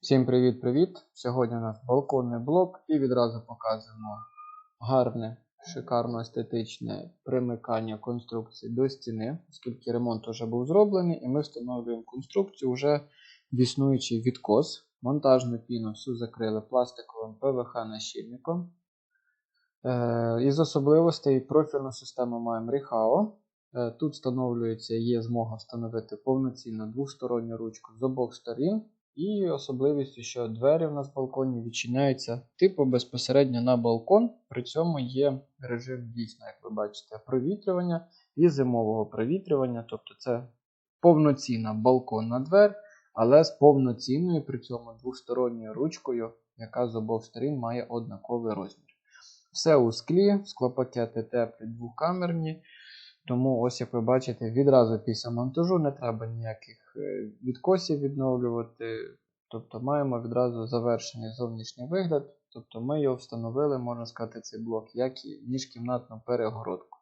Всім привіт-привіт! Сьогодні у нас балконний блок і відразу показуємо гарне, шикарно естетичне примикання конструкції до стіни, оскільки ремонт вже був зроблений, і ми встановлюємо конструкцію вже в існуючий відкос. Монтажну піну всю закрили пластиковим ПВХ-нащільником. Е, із особливостей профільну систему маємо Rihao. Е, Тут встановлюється, є змога встановити повноцінну двосторонню ручку з обох сторін. І особливістю, що двері в нас в балконі відчиняються типу безпосередньо на балкон. При цьому є режим дійсно, як ви бачите, провітрювання і зимового провітрювання. Тобто це повноцінна балконна двер, але з повноцінною при цьому двосторонньою ручкою, яка з обох сторін має однаковий розмір. Все у склі, склопакети теплі двокамерні. Тому, ось як ви бачите, відразу після монтажу не треба ніяких е, відкосів відновлювати. Тобто маємо відразу завершений зовнішній вигляд. Тобто ми його встановили, можна сказати, цей блок, як і міжкімнатну перегородку.